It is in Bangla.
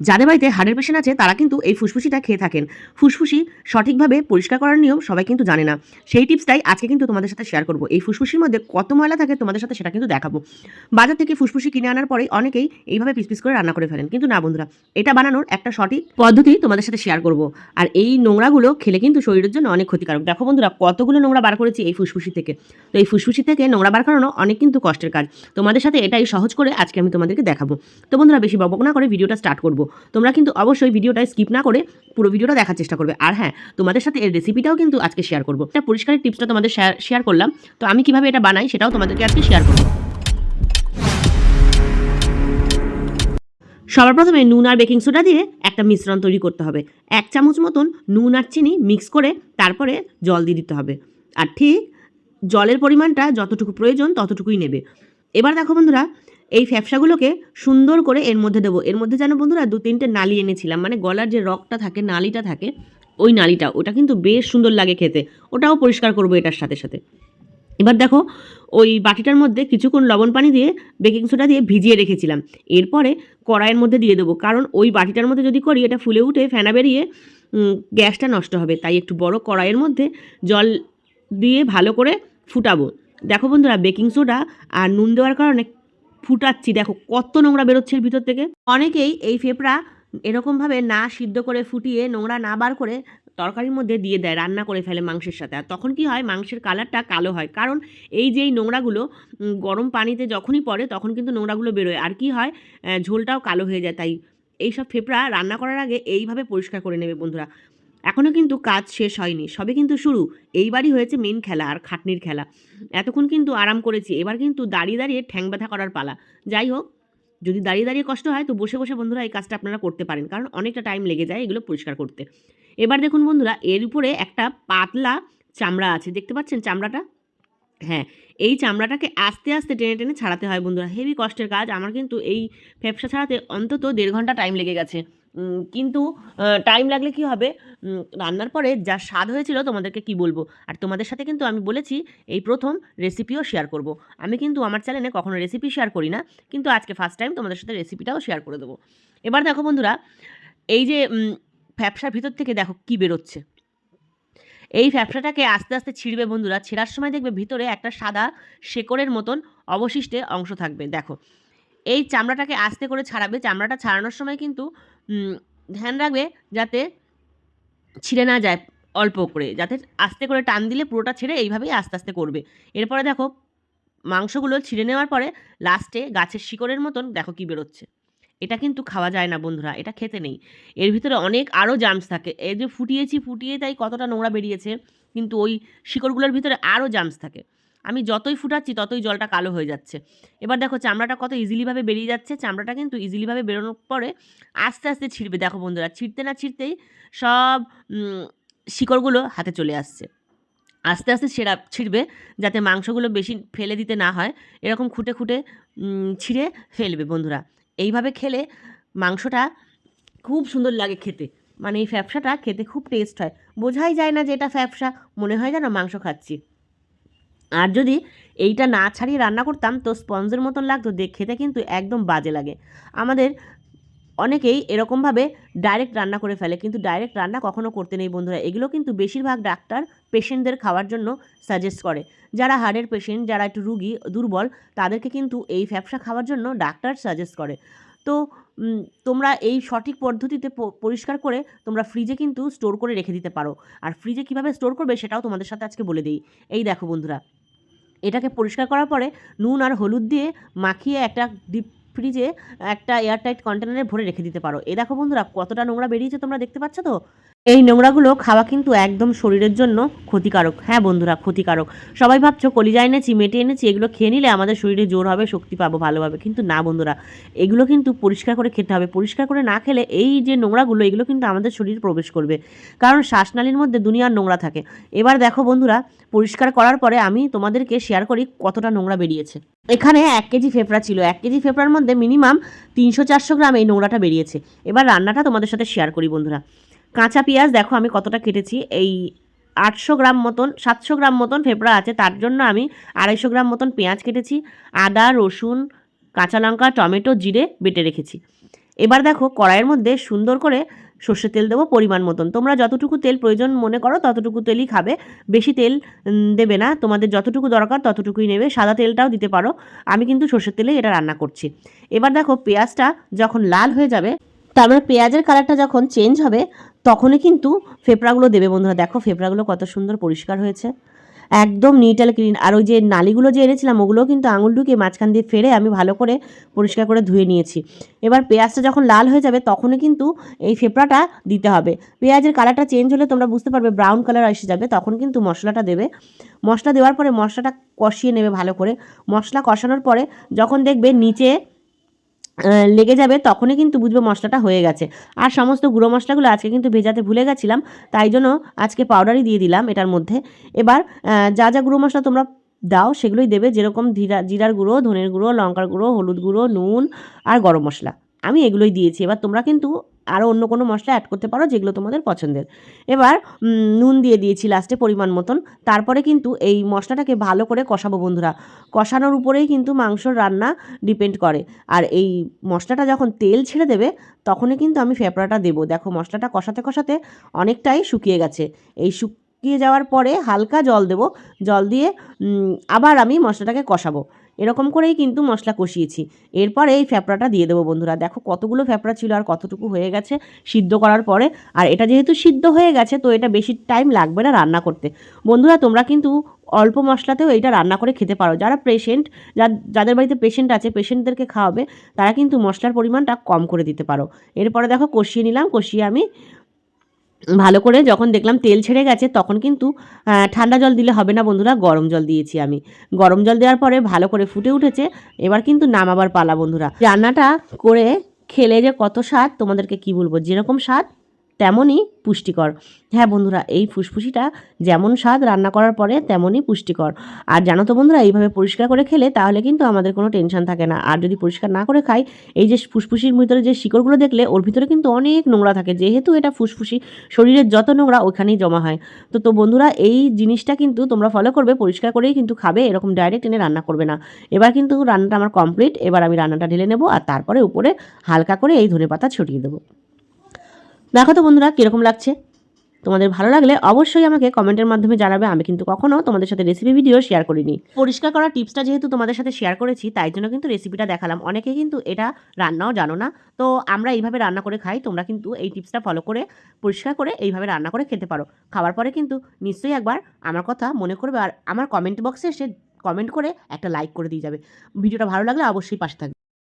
যাদের বাড়িতে হার্টের পেশেন্ট আছে, তারা কিন্তু এই ফুসফুসিটা খেয়ে থাকেন। ফুসফুসি সঠিকভাবে পরিষ্কার করার নিয়ম সবাই কিন্তু জানে না। সেই টিপসটাই আজকে কিন্তু তোমাদের সাথে শেয়ার করব। এই ফুসফুসির মধ্যে কত ময়লা থাকে তোমাদের সাথে সেটা কিন্তু দেখাবো। বাজার থেকে ফুসফুসি কিনে আনার পরে অনেকেই এইভাবে পিস পিস করে রান্না করে ফেলেন। কিন্তু না বন্ধুরা, এটা বানানোর একটা সঠিক পদ্ধতি তোমাদের সাথে শেয়ার করব। আর এই নোংরাগুলো খেলে কিন্তু শরীরের জন্য অনেক ক্ষতিকারক। দেখো বন্ধুরা, কতগুলো নোংরা বার করেছি এই ফুসফুসি থেকে। তো এই ফুসফুসি থেকে নোংরা বার করানো অনেক কিন্তু কষ্টের কাজ। তোমাদের সাথে এটাই সহজ করে আজকে আমি তোমাদেরকে দেখাবো। তো বন্ধুরা, বেশি বকবক না করে ভিডিওটা স্টার্ট করব। তোমরা কিন্তু অবশ্যই ভিডিওটা স্কিপ না করে পুরো ভিডিওটা দেখার চেষ্টা করবে। আর হ্যাঁ তোমাদের সাথে এর রেসিপিটাও কিন্তু আজকে শেয়ার করব। একটা পরিষ্কারের টিপসটা তোমাদের শেয়ার করলাম। তো আমি কীভাবে এটা বানাই সেটাও তোমাদেরকে আজকে শেয়ার করব। সবার প্রথমে নুন আর বেকিং সোডা দিয়ে একটা মিশ্রণ তৈরি করতে হবে। এক চামচ মতন নুন আর চিনি মিক্স করে তারপরে জল দিয়ে দিতে হবে। আর ঠিক জলের পরিমাণটা যতটুকু প্রয়োজন ততটুকুই নেবে। এবার দেখো বন্ধুরা এই ফ্যাপসাগুলোকে সুন্দর করে এর মধ্যে দেবো। এর মধ্যে যেন বন্ধুরা দু তিনটে নালি এনেছিলাম মানে গলার যে রকটা থাকে, নালিটা থাকে, ওই নালিটা, ওটা কিন্তু বেশ সুন্দর লাগে খেতে। ওটাও পরিষ্কার করব এটার সাথে সাথে। এবার দেখো, ওই বাটিটার মধ্যে কিছুক্ষণ লবণ পানি দিয়ে বেকিং সোডা দিয়ে ভিজিয়ে রেখেছিলাম। এরপরে কড়াইয়ের মধ্যে দিয়ে দেবো, কারণ ওই বাটিটার মধ্যে যদি করি, এটা ফুলে উঠে ফেনা বেরিয়ে গ্যাসটা নষ্ট হবে। তাই একটু বড় কড়াইয়ের মধ্যে জল দিয়ে ভালো করে ফুটাবো। দেখো বন্ধুরা, বেকিং সোডা আর নুন দেওয়ার কারণে ফুটাচ্ছি। দেখো, কত নোংরা বেরোচ্ছে এর ভিতর থেকে। অনেকেই এই ফেপড়া এরকমভাবে না সিদ্ধ করে ফুটিয়ে, নোংরা না বার করে তরকারির মধ্যে দিয়ে দেয়, রান্না করে ফেলে মাংসের সাথে। আর তখন কি হয়, মাংসের কালারটা কালো হয়। কারণ এই যে এই নোংরাগুলো গরম পানিতে যখনই পড়ে, তখন কিন্তু নোংরাগুলো বেরোয়। আর কি হয় ঝোলটাও কালো হয়ে যায়। তাই এইসব ফেপড়া রান্না করার আগে এইভাবে পরিষ্কার করে নেবে বন্ধুরা। এখনও কিন্তু কাজ শেষ হয়নি, সবে কিন্তু শুরু। এইবারই হয়েছে মেন খেলা আর খাটনির খেলা। এতক্ষণ কিন্তু আরাম করেছি, এবার কিন্তু দাঁড়িয়ে দাঁড়িয়ে ঠ্যাং ব্যথা করার পালা। যাই হোক, যদি দাঁড়িয়ে দাঁড়িয়ে কষ্ট হয় তো বসে বসে বন্ধুরা এই কাজটা আপনারা করতে পারেন, কারণ অনেকটা টাইম লেগে যায় এগুলো পরিষ্কার করতে। এবার দেখুন বন্ধুরা, এর উপরে একটা পাতলা চামড়া আছে, দেখতে পাচ্ছেন চামড়াটা? হ্যাঁ এই চামড়াটাকে আস্তে আস্তে টেনে টেনে ছাড়াতে হয় বন্ধুরা। হেভি কষ্টের কাজ, আমার কিন্তু এই ফ্যাপসা ছাড়াতে অন্তত দেড় ঘণ্টা টাইম লেগে গেছে। কিন্তু টাইম লাগলে কি হবে? রান্নার পরে যা স্বাদ হয়েছিল তোমাদেরকে কি বলব? আর তোমাদের সাথে কিন্তু আমি বলেছি, এই প্রথম রেসিপিও শেয়ার করব। আমি কিন্তু আমার চ্যানেলে কখনো রেসিপি শেয়ার করি না, কিন্তু আজকে ফার্স্ট টাইম তোমাদের সাথে রেসিপিটাও শেয়ার করে দেবো। এবার দেখো বন্ধুরা, এই যে ফ্যাপসার ভিতর থেকে দেখো কি বেরোচ্ছে। এই ফ্যাপসাটাকে আস্তে আস্তে ছিঁড়বে বন্ধুরা, ছেঁড়ার সময় দেখবে ভিতরে একটা সাদা শেকড়ের মতন অবশিষ্টে অংশ থাকবে। দেখো এই চামড়াটাকে আস্তে করে ছাড়াবে। চামড়াটা ছাড়ানোর সময় কিন্তু ধ্যান রাখবে যাতে ছিঁড়ে না যায় অল্প করে। যাতে আস্তে করে টান দিলে পুরোটা ছেড়ে এইভাবেই আস্তে আস্তে করবে। এরপরে দেখো, মাংসগুলো ছিঁড়ে নেওয়ার পরে লাস্টে গাছের শিকড়ের মতন দেখো কি বেরোচ্ছে। এটা কিন্তু খাওয়া যায় না বন্ধুরা, এটা খেতে নেই। এর ভিতরে অনেক আরও জার্মস থাকে। এই যে ফুটিয়েছি, ফুটিয়ে তাই কতটা নোংরা বেরিয়েছে, কিন্তু ওই শিকড়গুলোর ভিতরে আরও জার্মস থাকে। আমি যতই ফুটাচ্ছি, ততই জলটা কালো হয়ে যাচ্ছে। এবার দেখো চামড়াটা কত ইজিলিভাবে বেরিয়ে যাচ্ছে। চামড়াটা কিন্তু ইজিলিভাবে বেরোনোর পরে আস্তে আস্তে ছিঁড়বে। দেখো বন্ধুরা, ছিঁড়তে না ছিঁড়তেই সব শিকড়গুলো হাতে চলে আসছে। আস্তে আস্তে ছেঁড়া ছিঁড়বে যাতে মাংসগুলো বেশি ফেলে দিতে না হয়। এরকম খুঁটে খুঁটে ছিঁড়ে ফেলবে বন্ধুরা। এইভাবে খেলে মাংসটা খুব সুন্দর লাগে খেতে। মানে এই ফ্যাপসাটা খেতে খুব টেস্ট হয়। বোঝাই যায় না যে এটা ফ্যাপসা। মনে হয় যেন মাংস খাচ্ছি। আর যদি এইটা না ছাড়িয়ে রান্না করতাম, তো স্পঞ্জের মতন লাগতো দেখ খেতে কিন্তু একদম বাজে লাগে। আমাদের অনেকেই এরকমভাবে ডাইরেক্ট রান্না করে ফেলে, কিন্তু ডাইরেক্ট রান্না কখনো করতে নেই বন্ধুরা। এগুলো কিন্তু বেশিরভাগ ডাক্তার পেশেন্টদের খাওয়ার জন্য সাজেস্ট করে। যারা হার্টের পেশেন্ট যারা একটু রুগী, দুর্বল, তাদেরকে কিন্তু এই ফ্যাপসা খাওয়ার জন্য ডাক্তার সাজেস্ট করে। তো তোমরা এই সঠিক পদ্ধতিতে পরিষ্কার করে তোমরা ফ্রিজে কিন্তু স্টোর করে রেখে দিতে পারো। আর ফ্রিজে কীভাবে স্টোর করবে সেটাও তোমাদের সাথে আজকে বলে দিই। এই দেখো বন্ধুরা। এটাকে পরিষ্কার করার পরে নুন আর হলুদ দিয়ে মাখিয়ে একটা ডিপ ফ্রিজে একটা এয়ারটাইট কন্টেনারে ভরে রেখে দিতে পারো। এ দেখো বন্ধুরা, কতটা নোংরা বেরিয়েছে তোমরা দেখতে পাচ্ছ তো? এই নোংরাগুলো খাওয়া কিন্তু একদম শরীরের জন্য ক্ষতিকারক। হ্যাঁ বন্ধুরা, ক্ষতিকারক। সবাই ভাবছ কলিজা এনেছি, মেটে এনেছি, এগুলো খেয়ে নিলে আমাদের শরীরে জোর হবে, শক্তি পাবো ভালোভাবে। কিন্তু না বন্ধুরা, এগুলো কিন্তু পরিষ্কার করে খেতে হবে। পরিষ্কার করে না খেলে এই যে নোংরাগুলো, এগুলো কিন্তু আমাদের শরীরে প্রবেশ করবে। কারণ শ্বাসনালীর মধ্যে দুনিয়ার নোংরা থাকে। এবার দেখো বন্ধুরা, পরিষ্কার করার পরে আমি তোমাদেরকে শেয়ার করি কতটা নোংরা বেরিয়েছে। এখানে এক কেজি ফেফড়া ছিল। এক কেজি ফেফড়ার মধ্যে মিনিমাম তিনশো চারশো গ্রাম এই নোংরাটা বেরিয়েছে। এবার রান্নাটা তোমাদের সাথে শেয়ার করি বন্ধুরা। কাঁচা পেঁয়াজ, দেখো আমি কতটা কেটেছি। এই আটশো গ্রাম মতন, সাতশো গ্রাম মতন ফেফড়া আছে, তার জন্য আমি আড়াইশো গ্রাম মতন পেঁয়াজ কেটেছি, আদা, রসুন, কাঁচা লঙ্কা, টমেটো, জিরে বেটে রেখেছি। এবার দেখো কড়াইয়ের মধ্যে সুন্দর করে সর্ষের তেল দেবো পরিমাণ মতন। তোমরা যতটুকু তেল প্রয়োজন মনে করো, ততটুকু তেলই খাবে। বেশি তেল দেবে না, তোমাদের যতটুকু দরকার ততটুকুই নেবে, সাদা তেলটাও দিতে পারো। আমি কিন্তু সর্ষের তেলেই এটা রান্না করছি। এবার দেখো পেঁয়াজটা যখন লাল হয়ে যাবে তার মানে পেঁয়াজের কালারটা যখন চেঞ্জ হবে তখনই কিন্তু ফেপড়াগুলো দেবে বন্ধুরা। দেখো ফেপড়াগুলো কত সুন্দর পরিষ্কার হয়েছে। একদম নিট অ্যান্ড ক্লিন আর ওই যে নালিগুলো যে এনেছিলাম, ওগুলোও কিন্তু আঙুল ঢুকে মাঝখান দিয়ে ফেরে আমি ভালো করে পরিষ্কার করে ধুয়ে নিয়েছি। এবার পেঁয়াজটা যখন লাল হয়ে যাবে, তখনই কিন্তু এই ফেপড়াটা দিতে হবে। পেঁয়াজের কালারটা চেঞ্জ হলে তোমরা বুঝতে পারবে ব্রাউন কালার এসে যাবে, তখন কিন্তু মশলাটা দেবে। মশলা দেওয়ার পরে মশলাটা কষিয়ে নেবে ভালো করে। মশলা কষানোর পরে যখন দেখবে নিচে লেগে যাবে, তখনই কিন্তু বুঝবে মশলাটা হয়ে গেছে। আর সমস্ত গুঁড়ো মশলাগুলো আজকে কিন্তু ভেজাতে ভুলে গেছিলাম, তাই জন্য আজকে পাউডারই দিয়ে দিলাম এটার মধ্যে। এবার যা যা গুঁড়ো মশলা তোমরা দাও, সেগুলোই দেবে যেরকম জিরা, জিরার গুঁড়ো, ধনের গুঁড়ো, লঙ্কার গুঁড়ো, হলুদ গুঁড়ো, নুন আর গরম মশলা। আমি এগুলোই দিয়েছি। এবার তোমরা কিন্তু আরও অন্য কোনো মশলা অ্যাড করতে পারো যেগুলো তোমাদের পছন্দের। এবার নুন দিয়ে দিয়েছি লাস্টে পরিমাণ মতন। তারপরে কিন্তু এই মশলাটাকে ভালো করে কষাবো বন্ধুরা। কষানোর উপরেই কিন্তু মাংসর রান্না ডিপেন্ড করে। আর এই মশলাটা যখন তেল ছেড়ে দেবে, তখনই কিন্তু আমি ফেপড়াটা দেবো। দেখো, মশলাটা কষাতে কষাতে অনেকটাই শুকিয়ে গেছে। এই শুকিয়ে যাওয়ার পরে হালকা জল দেবো। জল দিয়ে আবার আমি মশলাটাকে কষাবো। এরকম করেই কিন্তু মশলা কষিয়েছি। এরপরে এই ফ্যাপড়াটা দিয়ে দেবো বন্ধুরা। দেখো কতগুলো ফ্যাপড়া ছিল আর কতটুকু হয়ে গেছে সিদ্ধ করার পরে। আর এটা যেহেতু সিদ্ধ হয়ে গেছে, তো এটা বেশি টাইম লাগবে না রান্না করতে। বন্ধুরা, তোমরা কিন্তু অল্প মশলাতেও এইটা রান্না করে খেতে পারো। যারা পেশেন্ট যাদের বাড়িতে পেশেন্ট আছে পেশেন্টদেরকে খাওয়াবে, তারা কিন্তু মশলার পরিমাণটা কম করে দিতে পারো। এরপরে দেখো কষিয়ে নিলাম। কষিয়ে আমি ভালো করে যখন দেখলাম তেল ছেড়ে গেছে, তখন কিন্তু ঠান্ডা জল দিলে হবে না বন্ধুরা, গরম জল দিয়েছি আমি। গরম জল দেওয়ার পরে ভালো করে ফুটে উঠেছে, এবার কিন্তু নামাবার পালা বন্ধুরা। রান্নাটা করে খেলে যে কত স্বাদ, তোমাদেরকে কি বলব? যেরকম স্বাদ তেমনই পুষ্টিকর। হ্যাঁ বন্ধুরা, এই ফুসফুসিটা যেমন স্বাদ রান্না করার পরে তেমনই পুষ্টিকর। আর জানো তো বন্ধুরা, এইভাবে পরিষ্কার করে খেলে তাহলে কিন্তু আমাদের কোনো টেনশন থাকে না। আর যদি পরিষ্কার না করে খাই, এই যে ফুসফুসির ভিতরে যে শিকড়গুলো দেখলে, ওর ভিতরে কিন্তু অনেক নোংরা থাকে। যেহেতু এটা ফুসফুসি, শরীরের যত নোংরা ওখানেই জমা হয়। তো তো বন্ধুরা, এই জিনিসটা কিন্তু তোমরা ফলো করবে, পরিষ্কার করেই কিন্তু খাবে, এরকম ডাইরেক্ট এনে রান্না করবে না। এবার কিন্তু রান্নাটা আমার কমপ্লিট এবার আমি রান্নাটা ঢেলে নেব, আর তারপরে উপরে হালকা করে এই ধনেপাতা ছড়িয়ে দেবো। দেখো তো বন্ধুরা, কীরকম লাগছে? তোমাদের ভালো লাগলে অবশ্যই আমাকে কমেন্টের মাধ্যমে জানাবে। আমি কিন্তু কখনো তোমাদের সাথে রেসিপি ভিডিও শেয়ার করিনি। পরিষ্কার করার টিপসটা যেহেতু তোমাদের সাথে শেয়ার করেছি, তাই জন্য কিন্তু রেসিপিটা দেখালাম। অনেকে কিন্তু এটা রান্নাও জানো না। তো আমরা এইভাবে রান্না করে খাই, তোমরা কিন্তু এই টিপসটা ফলো করে, পরিষ্কার করে এইভাবে রান্না করে খেতে পারো। খাওয়ার পরে কিন্তু নিশ্চয়ই একবার আমার কথা মনে করবে, আর আমার কমেন্ট বক্সে এসে কমেন্ট করে একটা লাইক করে দিয়ে যাবে। ভিডিওটা ভালো লাগলে অবশ্যই পাশে থাকবে।